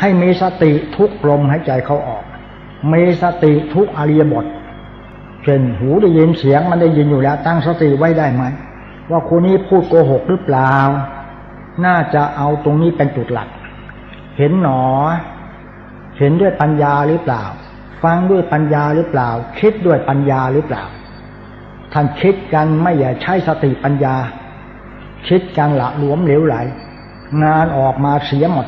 ให้มีสติทุกลมหายใจเขาออก มีสติทุกอริยบทเช่นหูได้ยินเสียงมันได้ยินอยู่แล้ว ตั้งสติไว้ได้ไหมว่าคนนี้พูดโกหกหรือเปล่า น่าจะเอาตรงนี้เป็นจุดหลัก เห็นหนอ เห็นด้วยปัญญาหรือเปล่า ฟังด้วยปัญญาหรือเปล่า คิดด้วยปัญญาหรือเปล่า ท่านคิดกันไม่อย่าใช้สติปัญญา คิดกันละหลวมเหลวไหล งานออกมาเสียหมด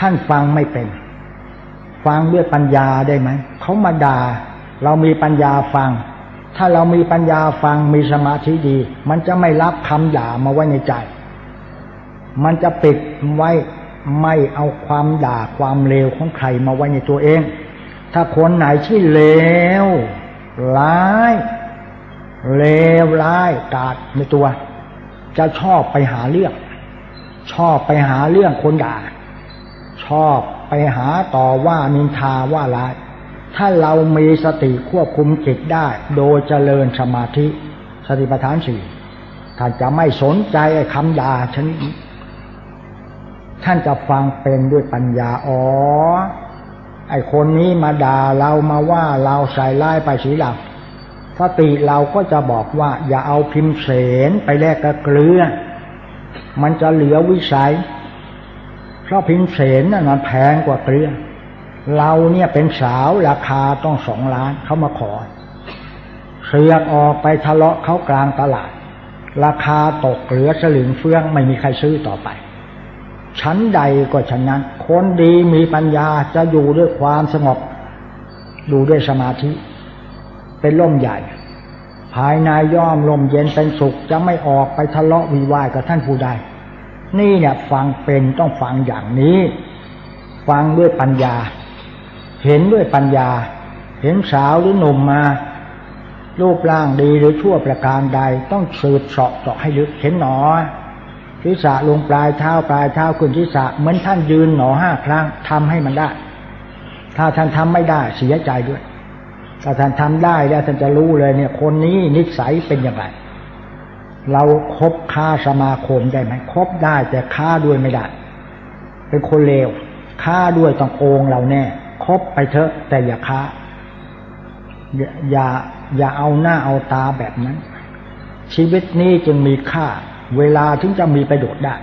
ท่านฟังไม่เป็น ฟังด้วยปัญญาได้ไหมเขามาด่าเรามีปัญญาฟัง ถ้าเรามีปัญญาฟังมีสมาธิดี มันจะไม่รับคำด่ามาไว้ในใจ มันจะปิดไว้ไม่เอาความด่าความเลวของใครมาไว้ในตัวเอง ถ้าคนไหนที่เลวร้ายเลวร้ายกาดในตัว จะชอบไปหาเรื่อง ชอบไปหาเรื่องคนด่า ชอบไปหาต่อว่านินทาว่าร้าย ถ้าเรามีสติควบคุมจิตได้ โดยเจริญสมาธิ สติปัฏฐานสี่ท่านจะไม่สนใจคำด่าชนิดท่านจะฟังเป็นด้วยปัญญา อ๋อ ไอ้คนนี้มาด่าเรามาว่าเราใส่ร้ายไปสีหลังสติเราก็จะบอกว่า อย่าเอาพิมพ์เสนไปแลกกับเกลือ มันจะเหลือวิสัย เพราะพิมเสนน่ะมันแพงกว่าเกลือเราเนี่ยเป็นสาวราคาต้องสองล้านเขามาขอเสือกออกไปทะเลาะเขากลางตลาด ราคาตกเหลือสลึงเฟืองไม่มีใครซื้อต่อไป ชั้นใดก็ฉะนั้น คนดีมีปัญญาจะอยู่ด้วยความสงบ อยู่ด้วยสมาธิ เป็นร่มใหญ่ ภายในย่อมลมเย็นเป็นสุขจะไม่ออกไปทะเลาะวิวาทกับท่านผู้ใด นี่เนี่ยฟังเป็นต้องฟังอย่างนี้ ฟังด้วยปัญญา เห็นด้วยปัญญา เห็นสาวหรือหนุ่มมา รูปร่างดีหรือชั่วประการใด ต้องสืบเสาะเจาะให้ลึกเห็นหนอศีรษะลงปลายเท้าปลายเท้าขึ้นศีรษะเหมือนท่านยืนหนอห้าครั้งทำให้มันได้ ถ้าท่านทำไม่ได้เสียใจด้วย ถ้าท่านทำได้แล้วท่านจะรู้เลยเนี่ย คนนี้นิสัยเป็นยังไง เราครบค้าสมาคมได้ไหมครบได้แต่ค้าด้วยไม่ได้ เป็นคนเลวค้าด้วยต้องโกงเราแน่คบไปเถอะแต่อย่าค้า อย่าอย่าอย่าเอาหน้าเอาตาแบบนั้น ชีวิตนี้จึงมีค่า เวลาถึงจะมีประโยชน์ได้